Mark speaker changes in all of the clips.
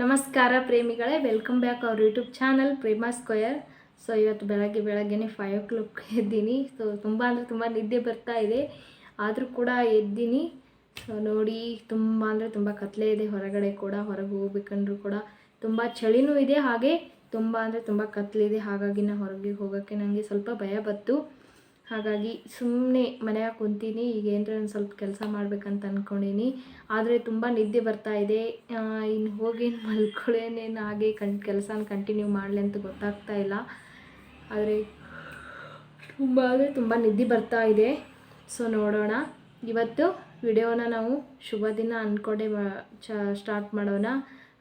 Speaker 1: ನಮಸ್ಕಾರ ಪ್ರೇಮಿಗಳೇ welcome back our YouTube channel Prema square so ಇವತ್ತು ಬೆಳಗ್ಗೆ ಬೆಳಗ್ಗೆನೇ ಫೈವ್ ಓ ಕ್ಲಾಕ್ ಎದ್ದೀನಿ. ಸೊ ತುಂಬ ಅಂದರೆ ತುಂಬ ನಿದ್ದೆ ಬರ್ತಾ ಇದೆ. ಆದರೂ ಕೂಡ ಎದ್ದೀನಿ. ಸೊ ನೋಡಿ, ತುಂಬ ಅಂದರೆ ತುಂಬ ಕತ್ಲೆ ಇದೆ ಹೊರಗಡೆ ಕೂಡ, ಹೊರಗೆ ಹೋಗ್ಬೇಕಂದ್ರೂ ಕೂಡ. ತುಂಬ ಚಳಿನೂ ಇದೆ, ಹಾಗೆ ತುಂಬ ಅಂದರೆ ತುಂಬ ಕತ್ಲಿದೆ ಹಾಗಾಗಿ ನಾನು ಹೊರಗೆ ಹೋಗೋಕ್ಕೆ ನನಗೆ ಸ್ವಲ್ಪ ಭಯ ಬತ್ತು ಹಾಗಾಗಿ ಸುಮ್ಮನೆ ಮನೆಯಾಗ ಕುಂತೀನಿ, ಈಗ ಏನರ ಒಂದು ಸ್ವಲ್ಪ ಕೆಲಸ ಮಾಡ್ಬೇಕಂತ ಅಂದ್ಕೊಂಡಿನಿ ಆದರೆ ತುಂಬ ನಿದ್ದೆ ಬರ್ತಾ ಇದೆ. ಇನ್ನು ಹೋಗಿ ಮಲ್ಕೊಳ್ಳೇನೇನು ಹಾಗೆ ಕನ್ ಕೆಲಸನ ಕಂಟಿನ್ಯೂ ಮಾಡಲಿ ಅಂತ ಗೊತ್ತಾಗ್ತಾ ಇಲ್ಲ. ಆದರೆ ತುಂಬ ಅಂದರೆ ತುಂಬ ನಿದ್ದೆ ಬರ್ತಾ ಇದೆ. ಸೊ ನೋಡೋಣ. ಇವತ್ತು ವಿಡಿಯೋನ ನಾವು ಶುಭ ದಿನ ಅಂದ್ಕೊಂಡೆ ಚ, ಸ್ಟಾರ್ಟ್ ಮಾಡೋಣ.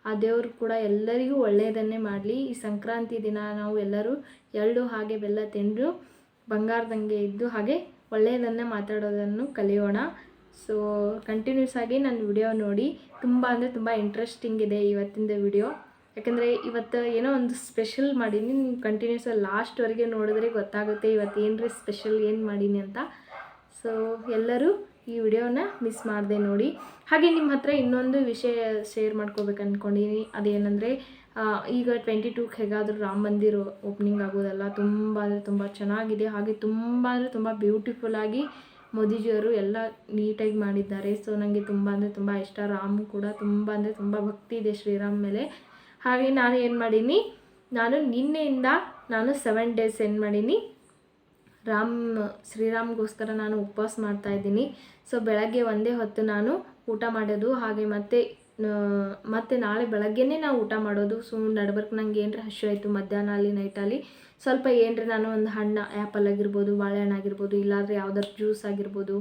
Speaker 1: ಆ ದೇವರು ಕೂಡ ಎಲ್ಲರಿಗೂ ಒಳ್ಳೆಯದನ್ನೇ ಮಾಡಲಿ. ಈ ಸಂಕ್ರಾಂತಿ ದಿನ ನಾವು ಎಲ್ಲರೂ ಎಳ್ಳು ಹಾಗೆ ಬೆಲ್ಲ ತಿಂದು ಬಂಗಾರದಂಗೆ ಇದ್ದು ಹಾಗೆ ಒಳ್ಳೆಯದನ್ನೇ ಮಾತಾಡೋದನ್ನು ಕಲಿಯೋಣ. ಸೊ ಕಂಟಿನ್ಯೂಸ್ ಆಗಿ ನನ್ನ ವಿಡಿಯೋ ನೋಡಿ. ತುಂಬ ಅಂದರೆ ತುಂಬ ಇಂಟ್ರೆಸ್ಟಿಂಗ್ ಇದೆ ಇವತ್ತಿಂದ ವಿಡಿಯೋ ಯಾಕಂದರೆ ಇವತ್ತು ಏನೋ ಒಂದು ಸ್ಪೆಷಲ್ ಮಾಡೀನಿ. ನೀವು ಕಂಟಿನ್ಯೂಸ್ ಲಾಸ್ಟ್ವರೆಗೆ ನೋಡಿದ್ರೆ ಗೊತ್ತಾಗುತ್ತೆ ಇವತ್ತು ಏನು ಸ್ಪೆಷಲ್ ಏನು ಮಾಡೀನಿ ಅಂತ. ಸೊ ಎಲ್ಲರೂ ಈ ವಿಡಿಯೋನ ಮಿಸ್ ಮಾಡಿದೆ ನೋಡಿ. ಹಾಗೆ ನಿಮ್ಮ ಹತ್ರ ಇನ್ನೊಂದು ವಿಷಯ ಶೇರ್ ಮಾಡ್ಕೋಬೇಕು ಅಂದ್ಕೊಂಡಿನಿ ಅದೇನೆಂದರೆ ಈಗ ಟ್ವೆಂಟಿ ಟೂ ಹೇಗಾದರೂ ರಾಮ ಮಂದಿರ ಓಪನಿಂಗ್ ಆಗೋದಲ್ಲ ತುಂಬ ಅಂದರೆ ತುಂಬ ಚೆನ್ನಾಗಿದೆ. ಹಾಗೆ ತುಂಬ ಅಂದರೆ ತುಂಬ ಬ್ಯೂಟಿಫುಲ್ಲಾಗಿ ಮೋದಿಜಿಯವರು ಎಲ್ಲ ನೀಟಾಗಿ ಮಾಡಿದ್ದಾರೆ. ಸೊ ನನಗೆ ತುಂಬ ಅಂದರೆ ತುಂಬ ಇಷ್ಟ. ರಾಮ್ ಕೂಡ ತುಂಬ ಅಂದರೆ ತುಂಬ ಭಕ್ತಿ ಇದೆ ಶ್ರೀರಾಮ್ ಮೇಲೆ. ಹಾಗೆ ನಾನು ಏನು ಮಾಡೀನಿ? ನಾನು ನಿನ್ನೆಯಿಂದ ನಾನು ಸೆವೆನ್ ಡೇಸ್ ಏನು ಮಾಡೀನಿ? ರಾಮ್, ಶ್ರೀರಾಮ್ಗೋಸ್ಕರ ನಾನು ಉಪವಾಸ ಮಾಡ್ತಾ ಇದ್ದೀನಿ. ಸೊ ಬೆಳಗ್ಗೆ ಒಂದೇ ಹೊತ್ತು ನಾನು ಊಟ ಮಾಡೋದು. ಹಾಗೆ ಮತ್ತೆ ಮತ್ತೆ ನಾಳೆ ಬೆಳಗ್ಗೆನೇ ನಾವು ಊಟ ಮಾಡೋದು. ಸೊ ನಡ್ಬರ್ಕ್ ನಂಗೆ ಏನರ ಹಶು ಆಯಿತು ಮಧ್ಯಾಹ್ನ ಅಲ್ಲಿ ನೈಟಲ್ಲಿ ಸ್ವಲ್ಪ ಏನರ ನಾನು ಒಂದು ಹಣ್ಣು ಆ್ಯಪಲ್ ಆಗಿರ್ಬೋದು, ಬಾಳೆಹಣ್ಣು ಆಗಿರ್ಬೋದು, ಇಲ್ಲಾದರೆ ಯಾವ್ದಾದ್ರು ಜ್ಯೂಸ್ ಆಗಿರ್ಬೋದು,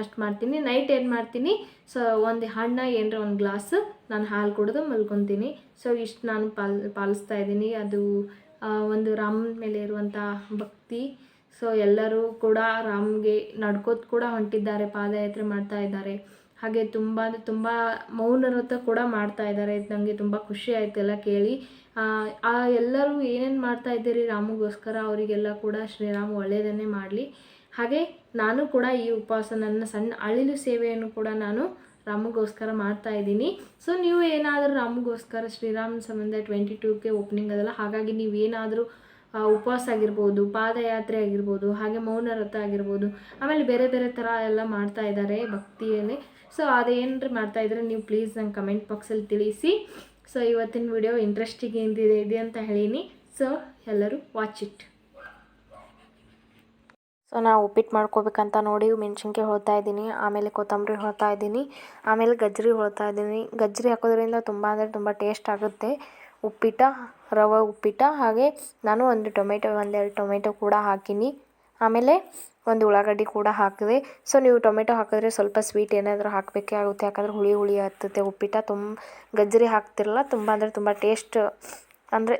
Speaker 1: ಅಷ್ಟು ಮಾಡ್ತೀನಿ. ನೈಟ್ ಏನು ಮಾಡ್ತೀನಿ? ಸೊ ಒಂದು ಹಣ್ಣು ಏನರ ಒಂದು ಗ್ಲಾಸ್ ನಾನು ಹಾಲು ಕುಡಿದು ಮಲ್ಕೊತೀನಿ. ಸೊ ಇಷ್ಟು ನಾನು ಪಾಲ್, ಪಾಲಿಸ್ತಾ ಇದ್ದೀನಿ. ಅದು ಒಂದು ರಾಮನ ಮೇಲೆ ಇರುವಂಥ ಭಕ್ತಿ. ಸೊ ಎಲ್ಲರೂ ಕೂಡ ರಾಮ್ಗೆ ನಡ್ಕೋದು ಕೂಡ ಹೊಂಟಿದ್ದಾರೆ, ಪಾದಯಾತ್ರೆ ಮಾಡ್ತಾ ಇದ್ದಾರೆ. ಹಾಗೆ ತುಂಬ ಅಂದರೆ ತುಂಬ ಮೌನ ವ್ರತ ಕೂಡ ಮಾಡ್ತಾ ಇದ್ದಾರೆ. ನನಗೆ ತುಂಬ ಖುಷಿ ಆಯ್ತು ಎಲ್ಲ ಕೇಳಿ. ಆ, ಎಲ್ಲರೂ ಏನೇನು ಮಾಡ್ತಾ ಇದ್ದೀರಿ ರಾಮಗೋಸ್ಕರ? ಅವರಿಗೆಲ್ಲ ಕೂಡ ಶ್ರೀರಾಮ ಒಳ್ಳೆಯದನ್ನೇ ಮಾಡಲಿ. ಹಾಗೆ ನಾನು ಕೂಡ ಈ ಉಪವಾಸ ನನ್ನ ಸಣ್ಣ ಅಳಿಲು ಸೇವೆಯನ್ನು ಕೂಡ ನಾನು ರಾಮಗೋಸ್ಕರ ಮಾಡ್ತಾ ಇದ್ದೀನಿ. ಸೊ ನೀವು ಏನಾದರೂ ರಾಮಗೋಸ್ಕರ ಶ್ರೀರಾಮ ಸಂಬಂಧ ಟ್ವೆಂಟಿ ಟೂಗೆ ಓಪನಿಂಗ್ ಅದಲ್ಲ ಹಾಗಾಗಿ ನೀವು ಏನಾದರೂ ಉಪವಾಸ ಆಗಿರ್ಬೋದು ಪಾದಯಾತ್ರೆ ಆಗಿರ್ಬೋದು ಹಾಗೆ ಮೌನ ವ್ರತ ಆಗಿರ್ಬೋದು ಆಮೇಲೆ ಬೇರೆ ಬೇರೆ ಥರ ಎಲ್ಲ ಮಾಡ್ತಾ ಇದ್ದಾರೆ ಭಕ್ತಿಯಲ್ಲಿ. ಸೊ ಮಾಡ್ತಾ ಇದ್ರೆ, ನೀವು ಪ್ಲೀಸ್ ನಂಗೆ ಕಮೆಂಟ್ ಬಾಕ್ಸಲ್ಲಿ ತಿಳಿಸಿ. ಸೊ ಇವತ್ತಿನ ವಿಡಿಯೋ ಇಂಟ್ರೆಸ್ಟಿಂಗ್ ಏನಿದೆ ಇದೆ ಅಂತ ಹೇಳೀನಿ. ಸೊ ಎಲ್ಲರೂ ವಾಚ್ ಇಟ್
Speaker 2: ಸೊ ನಾವು ಉಪ್ಪಿಟ್ಟು ಮಾಡ್ಕೋಬೇಕಂತ ನೋಡಿ ಮೆಣಸಿನ್ಕಾಯಿ ಹೊಳ್ತಾ ಇದ್ದೀನಿ, ಆಮೇಲೆ ಕೊತ್ತಂಬರಿ ಹೊಳ್ತಾ ಇದ್ದೀನಿ, ಆಮೇಲೆ ಗಜ್ಜರಿ ಹೊಳ್ತಾ ಇದ್ದೀನಿ. ಗಜ್ಜರಿ ಹಾಕೋದ್ರಿಂದ ತುಂಬ ಅಂದರೆ ತುಂಬ ಟೇಸ್ಟ್ ಆಗುತ್ತೆ. ಉಪ್ಪಿಟ್ಟ, ರವೆ ಉಪ್ಪಿಟ್ಟ, ಹಾಗೆ ನಾನು ಒಂದು ಟೊಮೆಟೊ, ಒಂದೆರಡು ಟೊಮೆಟೊ ಕೂಡ ಹಾಕೀನಿ. ಆಮೇಲೆ ಒಂದು ಉಳ್ಳಾಗಡ್ಡಿ ಕೂಡ ಹಾಕಿದೆ ಸೊ ನೀವು ಟೊಮೆಟೊ ಹಾಕಿದ್ರೆ ಸ್ವಲ್ಪ ಸ್ವೀಟ್ ಏನಾದರೂ ಹಾಕಬೇಕೇ ಆಗುತ್ತೆ. ಯಾಕಂದರೆ ಹುಳಿ ಹುಳಿ ಆಗ್ತದೆ, ಉಪ್ಪಿಟ್ಟು ತುಂಬ ಗಜ್ಜರಿ ಹಾಕ್ತಿರಲ್ಲ, ತುಂಬ ಅಂದರೆ ತುಂಬ ಟೇಸ್ಟ್ ಅಂದರೆ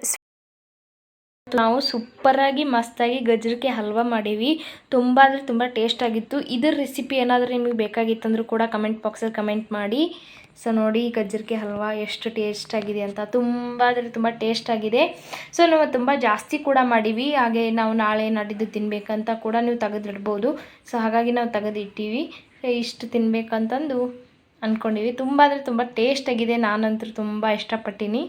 Speaker 1: ನಾವು ಸೂಪರಾಗಿ ಮಸ್ತಾಗಿ ಗಜ್ರಿಕೆ ಹಲ್ವಾ ಮಾಡೀವಿ. ತುಂಬ ಅಂದರೆ ತುಂಬ ಟೇಸ್ಟ್ ಆಗಿತ್ತು. ಇದರ ರೆಸಿಪಿ ಏನಾದರೂ ನಿಮಗೆ ಬೇಕಾಗಿತ್ತಂದ್ರೂ ಕೂಡ ಕಮೆಂಟ್ ಬಾಕ್ಸಲ್ಲಿ ಕಮೆಂಟ್ ಮಾಡಿ. ಸೊ ನೋಡಿ ಗಜ್ಜರಿಕೆ ಹಲ್ವಾ ಎಷ್ಟು ಟೇಸ್ಟ್ ಆಗಿದೆ ಅಂತ. ತುಂಬ ಅಂದರೆ ತುಂಬ ಟೇಸ್ಟ್ ಆಗಿದೆ. ಸೊ ನಾವು ತುಂಬ ಜಾಸ್ತಿ ಕೂಡ ಮಾಡೀವಿ. ಹಾಗೆ ನಾವು ನಾಳೆ ನಾಡಿದ್ದು ತಿನ್ನಬೇಕಂತ ಕೂಡ ನೀವು ತೆಗೆದಿಡ್ಬೋದು. ಸೊ ಹಾಗಾಗಿ ನಾವು ತೆಗೆದಿಟ್ಟೀವಿ. ಇಷ್ಟು ತಿನ್ಬೇಕಂತಂದು ಅಂದ್ಕೊಂಡಿವಿ ತುಂಬ ಅಂದರೆ ತುಂಬ ಟೇಸ್ಟ್ ಆಗಿದೆ. ನಾನಂತೂ ತುಂಬ ಇಷ್ಟಪಟ್ಟೀನಿ.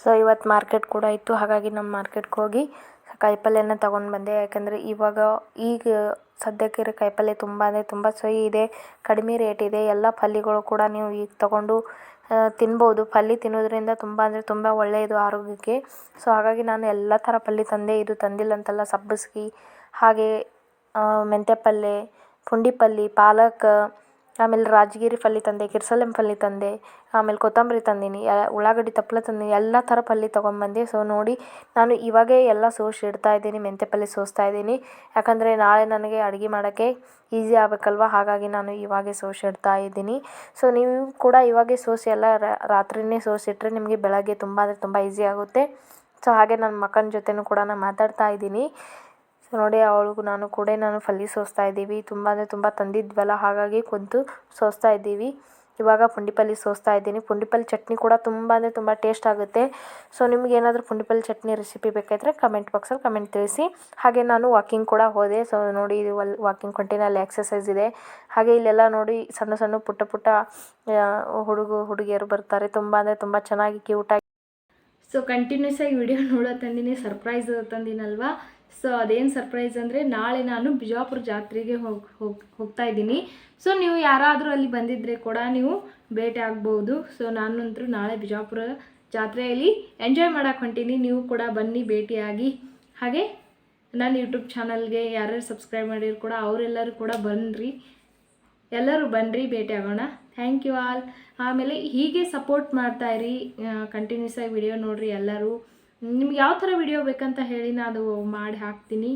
Speaker 2: ಸೊ ಇವತ್ತು ಮಾರ್ಕೆಟ್ ಕೂಡ ಇತ್ತು. ಹಾಗಾಗಿ ನಮ್ಮ ಮಾರ್ಕೆಟ್ಗೆ ಹೋಗಿ ಕಾಯಿಪಲ್ಯನ ತಗೊಂಡು ಬಂದೆ. ಯಾಕಂದರೆ ಇವಾಗ ಈಗ ಸದ್ಯಕ್ಕಿರೋ ಕಾಯಿಪಲ್ಯ ತುಂಬ ಅಂದರೆ ತುಂಬ ಸೈ ಇದೆ, ಕಡಿಮೆ ರೇಟ್ ಇದೆ. ಎಲ್ಲ ಪಲ್ಯಗಳು ಕೂಡ ನೀವು ಈಗ ತೊಗೊಂಡು ತಿನ್ಬೋದು. ಪಲ್ಯ ತಿನ್ನೋದ್ರಿಂದ ತುಂಬ ಅಂದರೆ ತುಂಬ ಒಳ್ಳೆಯದು ಆರೋಗ್ಯಕ್ಕೆ. ಸೊ ಹಾಗಾಗಿ ನಾನು ಎಲ್ಲ ಥರ ಪಲ್ಯ ತಂದೆ. ಇದು ತಂದಿಲ್ಲ ಅಂತಲ್ಲ, ಸಬ್ಬಸ್ಗಿ, ಹಾಗೆ ಮೆಂತ್ಯ ಪಲ್ಯ, ಪುಂಡಿ ಪಲ್ಯ, ಪಾಲಕ್ ಆಮೇಲೆ ರಾಜಗಿರಿ ಪಲ್ಯ ತಂದೆ ಕಿರ್ಸಲೆಮ್ ಪಲ್ಯ ತಂದೆ, ಆಮೇಲೆ ಕೊತ್ತಂಬರಿ ತಂದೀನಿ ಉಳ್ಳಾಗಡ್ಡಿ ತಪ್ಪಲ ತಂದೀನಿ, ಎಲ್ಲ ಥರ ಪಲ್ಯ ತೊಗೊಂಬಂದೆ. ಸೊ ನೋಡಿ, ನಾನು ಇವಾಗೇ ಎಲ್ಲ ಸೋಸಿ ಇಡ್ತಾ ಇದ್ದೀನಿ, ಮೆಂತ್ಯ ಪಲ್ಯ ಸೋಸ್ತಾ ಇದ್ದೀನಿ. ಯಾಕಂದರೆ ನಾಳೆ ನನಗೆ ಅಡುಗೆ ಮಾಡೋಕ್ಕೆ ಈಸಿ ಆಗಬೇಕಲ್ವ? ಹಾಗಾಗಿ ನಾನು ಇವಾಗೆ ಸೋಸಿ ಇಡ್ತಾ ಇದ್ದೀನಿ. ಸೊ ನೀವು ಕೂಡ ಇವಾಗೆ ಸೋಸಿ ಎಲ್ಲ ರಾತ್ರಿಯೇ ಸೋಸಿಟ್ರೆ ನಿಮಗೆ ಬೆಳಗ್ಗೆ ತುಂಬ ಅಂದರೆ ತುಂಬ ಈಸಿ ಆಗುತ್ತೆ. ಸೊ ಹಾಗೆ ನನ್ನ ಮಕ್ಕನ ಜೊತೆನೂ ಕೂಡ ನಾನು ಮಾತಾಡ್ತಾ ಇದ್ದೀನಿ. ನೋಡಿ, ಅವಳಿಗೂ ನಾನು ಕೂಡ ನಾನು ಫಲ್ಲಿ ಸೋಸ್ತಾ ಇದ್ದೀವಿ. ತುಂಬ ಅಂದರೆ ತುಂಬ ತಂದಿದ್ವಲ್ಲ, ಹಾಗಾಗಿ ಕುಂತು ಸೋಸ್ತಾ ಇದ್ದೀವಿ. ಇವಾಗ ಪುಂಡಿಪಲ್ಲಿ ಸೋಸ್ತಾ ಇದ್ದೀನಿ. ಪುಂಡಿಪಲ್ಲಿ ಚಟ್ನಿ ಕೂಡ ತುಂಬ ಅಂದರೆ ತುಂಬ ಟೇಸ್ಟ್ ಆಗುತ್ತೆ. ಸೊ, ನಿಮ್ಗೆ ಏನಾದರೂ ಪುಂಡಿಪಲ್ಲಿ ಚಟ್ನಿ ರೆಸಿಪಿ ಬೇಕಾದರೆ ಕಮೆಂಟ್ ಬಾಕ್ಸಲ್ಲಿ ಕಮೆಂಟ್ ತಿಳಿಸಿ. ಹಾಗೆ ನಾನು ವಾಕಿಂಗ್ ಕೂಡ ಹೋದೆ. ಸೊ, ನೋಡಿ, ಇದು ಅಲ್ಲಿ ವಾಕಿಂಗ್ ಕೊಂಟಿನ ಅಲ್ಲಿ ಎಕ್ಸಸೈಸ್ ಇದೆ. ಹಾಗೆ ಇಲ್ಲೆಲ್ಲ ನೋಡಿ, ಸಣ್ಣ ಸಣ್ಣ ಪುಟ್ಟ ಪುಟ್ಟ ಹುಡುಗ, ಹುಡುಗಿಯರು ಬರ್ತಾರೆ. ತುಂಬ ಅಂದರೆ ತುಂಬ ಚೆನ್ನಾಗಿ ಕ್ಯೂಟಾಗಿ
Speaker 1: ಸೊ ಕಂಟಿನ್ಯೂಸ್ ಆಗಿ ವಿಡಿಯೋ ನೋಡೋ ತಂದಿನಿ. ಸರ್ಪ್ರೈಸ್ ತಂದಿನಲ್ವಾ? ಸೊ ಅದೇನು ಸರ್ಪ್ರೈಸ್ ಅಂದರೆ ನಾಳೆ ನಾನು ಬಿಜಾಪುರ ಜಾತ್ರೆಗೆ ಹೋಗಿ ಹೋಗಿ, ಹೋಗ್ತಾ ಇದ್ದೀನಿ. ಸೊ ನೀವು ಯಾರಾದರೂ ಅಲ್ಲಿ ಬಂದಿದ್ದರೆ ಕೂಡ ನೀವು ಭೇಟಿ ಆಗ್ಬೋದು. ಸೊ ನಾನಂತರೂ ನಾಳೆ ಬಿಜಾಪುರ ಜಾತ್ರೆಯಲ್ಲಿ ಎಂಜಾಯ್ ಮಾಡಕ್ಕೆ ಹೊಂಟೀನಿ. ನೀವು ಕೂಡ ಬನ್ನಿ ಭೇಟಿಯಾಗಿ. ಹಾಗೆ ನನ್ನ ಯೂಟ್ಯೂಬ್ ಚಾನಲ್ಗೆ ಯಾರ್ಯಾರು ಸಬ್ಸ್ಕ್ರೈಬ್ ಮಾಡಿದ್ರು ಕೂಡ ಅವರೆಲ್ಲರೂ ಕೂಡ ಬನ್ನಿರಿ ಎಲ್ಲರೂ ಬನ್ನಿರಿ ಭೇಟಿ ಆಗೋಣ. ಥ್ಯಾಂಕ್ ಯು ಆಲ್ ಆಮೇಲೆ ಹೀಗೆ ಸಪೋರ್ಟ್ ಮಾಡ್ತಾಯಿರಿ ಕಂಟಿನ್ಯೂಸ್ ಆಗಿ ವಿಡಿಯೋ ನೋಡಿರಿ ಎಲ್ಲರೂ. ನಿಮ್ಗೆ ಯಾವ ಥರ ವಿಡಿಯೋ ಬೇಕಂತ ಹೇಳಿ ನಾನು ಅದು ಮಾಡಿ ಹಾಕ್ತೀನಿ.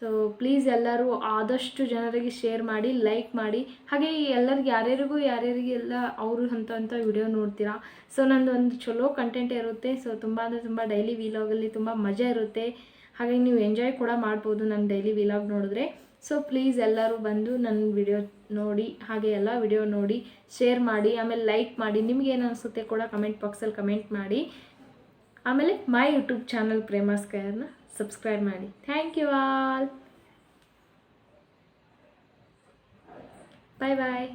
Speaker 1: ಸೊ ಪ್ಲೀಸ್ ಎಲ್ಲರೂ ಆದಷ್ಟು ಜನರಿಗೆ ಶೇರ್ ಮಾಡಿ ಲೈಕ್ ಮಾಡಿ. ಹಾಗೆ ಎಲ್ಲರಿಗೂ, ಯಾರ್ಯಾರಿಗೂ ಯಾರ್ಯಾರಿಗೆಲ್ಲ ಅವರು ಅಂತ ಅಂತ ವಿಡಿಯೋ ನೋಡ್ತೀರಾ. ಸೊ ನಂದು ಒಂದು ಚಲೋ ಕಂಟೆಂಟ್ ಇರುತ್ತೆ. ಸೊ ತುಂಬ ಅಂದರೆ ತುಂಬ ಡೈಲಿ ವಿಲಾಗಲ್ಲಿ ತುಂಬ ಮಜಾ ಇರುತ್ತೆ. ಹಾಗಾಗಿ ನೀವು ಎಂಜಾಯ್ ಕೂಡ ಮಾಡ್ಬೋದು ನನ್ನ ಡೈಲಿ ವಿಲಾಗ್ ನೋಡಿದ್ರೆ. ಸೊ ಪ್ಲೀಸ್ ಎಲ್ಲರೂ ಬಂದು ನನ್ನ ವಿಡಿಯೋ ನೋಡಿ, ಹಾಗೆ ಎಲ್ಲ ವಿಡಿಯೋ ನೋಡಿ ಶೇರ್ ಮಾಡಿ, ಆಮೇಲೆ ಲೈಕ್ ಮಾಡಿ. ನಿಮ್ಗೇನು ಅನಿಸುತ್ತೆ ಕೂಡ ಕಮೆಂಟ್ ಬಾಕ್ಸಲ್ಲಿ ಕಮೆಂಟ್ ಮಾಡಿ. ಆಮೇಲೆ ಮೈ ಯೂಟ್ಯೂಬ್ ಚಾನಲ್ ಪ್ರೇಮಾಸ್ಕಯರ್ನ ಸಬ್ಸ್ಕ್ರೈಬ್ ಮಾಡಿ. Thank you all bye bye